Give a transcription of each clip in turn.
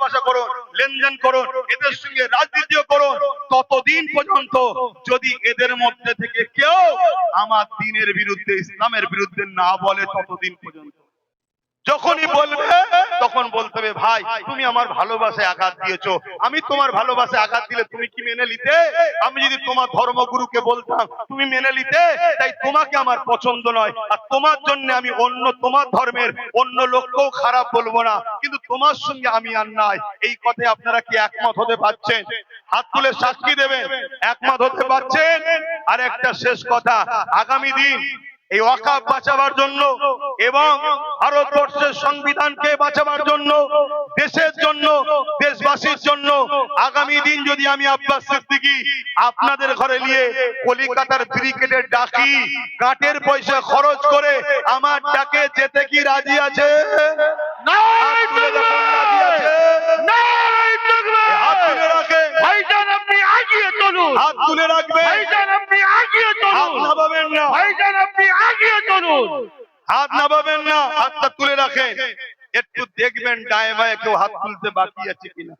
বাসা করুন, লেনদেন করুন, এদের সঙ্গে রাজনীতিও করুন, ততদিন পর্যন্ত যদি এদের মধ্যে থেকে কেউ আমার দিনের বিরুদ্ধে, ইসলামের বিরুদ্ধে না বলে ততদিন পর্যন্ত। যখনই বলবে, তখন বলতে হবে, ভাই, তুমি আমার ভালোবাসায় আঘাত দিয়েছ। আমি তোমার ভালোবাসায় আঘাত দিলে তুমি কি মেনে নিতে? আমি যদি তোমার ধর্মগুরুকে বলতাম, তুমি মেনে নিতে? তাই তোমাকে আমার পছন্দ নয়। আর তোমার জন্য আমি অন্য, তোমার ধর্মের অন্য লোককেও খারাপ বলব না। কিন্তু তোমার সঙ্গে আমি আর নাই। এই কথায় আপনারা কি একমত হতে পারছেন? হাত তুলে সাক্ষী দেবেন। একমত হতে পারছেন? আর একটা শেষ কথা, আগামী দিন এই ওয়াকাব বাঁচাবার জন্য এবং ভারতবর্ষের সংবিধানকে বাঁচাবার জন্য, দেশের জন্য, দেশবাসীর জন্য আগামী দিন যদি আমি আব্বাস সিদ্দিকী আপনাদের ঘরে নিয়ে কলিকাতার ব্রিগেডের ডাকি, কাঠের পয়সা খরচ করে আমার ডাকে যেতে কি রাজি আছে? হাত তুলে আপনি আগিয়ে চলুন। নামাবেন না ভাইজান আপনি আগিয়ে চলুন। হাত নামাবেন না হাতটা তুলে রাখেন একটু দেখবেন ডায়ে বায়ে কেউ হাত তুলতে বাকি আছে কিনা।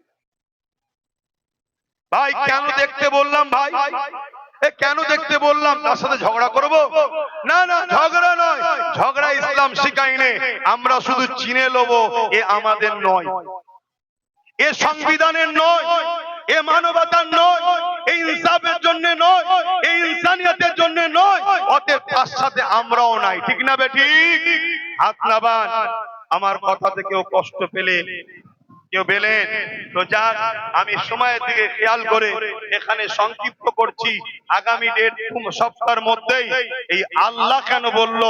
ভাই কেন দেখতে বললাম ভাই? এ কেন দেখতে বললাম? তার সাথে ঝগড়া করব? না না ঝগড়া নয়। ঝগড়া ইসলাম শিখাইনে, আমরা শুধু চিনে লব, এ আমাদের নয়। এ সংবিধানের নয়, এ মানবতার নয় এই ইনসাফের জন্য নয় এই ইনসানিয়তের জন্য নয়, অতএব তার সাথে আমরাও নাই। ঠিক না বেটি হাত নাবান। আমার কথাতে কেউ কষ্ট পেলে কেউ পেলেন? তো যাক, আমি সময়ের দিকে খেয়াল করে এখানে সংক্ষিপ্ত করছি। আগামী ডেট সপ্তাহের মধ্যেই এই আল্লাহ কেন বলল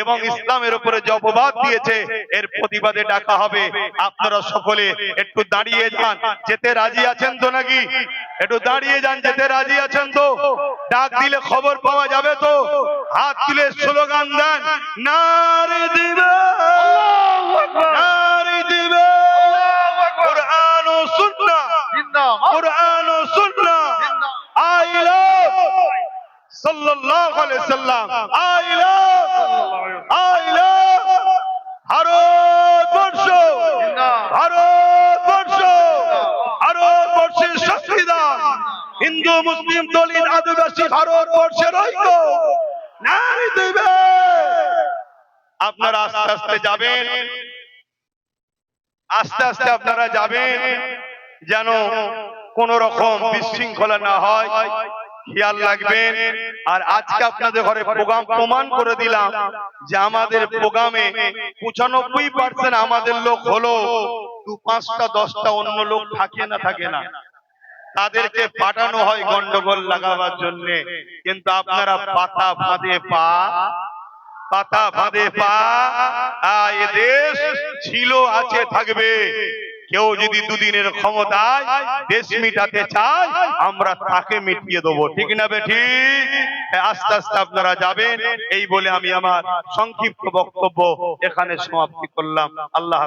এবং ইসলামের উপরে যে অপবাদ দিয়েছে, এর প্রতিবাদে ডাকা হবে। আপনারা সকলে একটু দাঁড়িয়ে যান। যেতে রাজি আছেন তো নাকি? একটু দাঁড়িয়ে যান, যেতে রাজি আছেন তো? ডাক দিলে খবর পাওয়া যাবে তো? হাত তুলে স্লোগান দেন নারে দিবে কোরআন ও সুন্নাহ। I love. সাল্লাল্লাহু আলাইহি সাল্লাম। I love. I love. Bharatvarsha. Bharatvarsha. ভারতবর্ষের সংবিধান। হিন্দু, মুসলিম, দলিত, আদিবাসী ভারতবর্ষের ঐক্য। নাই দেবে আপনারা আস্তে আস্তে যাবেন। আস্তে আস্তে আপনারা যাবেন। যেন কোন রকম বিশৃঙ্খলা না হয় খেয়াল রাখবেন। আর আজকে আপনাদের ঘরে প্রোগ্রাম প্রমাণ করে দিলাম যে আমাদের প্রোগ্রামে পঁচানব্বই পার্সেন্ট আমাদের লোক হলো দু পাঁচটা দশটা অন্য লোক থাকে না থাকে না। তাদেরকে পাঠানো হয় গন্ডগোল লাগাবার জন্য। কিন্তু আপনারা পাতা ফাঁদে পা পাতা ফাঁদে পা এ দেশ ছিল আছে থাকবে। কেউ যদি দুদিনের ক্ষমতায় দেশ মিটাতে চায়, আমরা তাকে মিটিয়ে দেবো। ঠিক না বেঠি আস্তে আস্তে আপনারা যাবেন। এই বলে আমি আমার সংক্ষিপ্ত বক্তব্য এখানে সমাপ্তি করলাম। আল্লাহ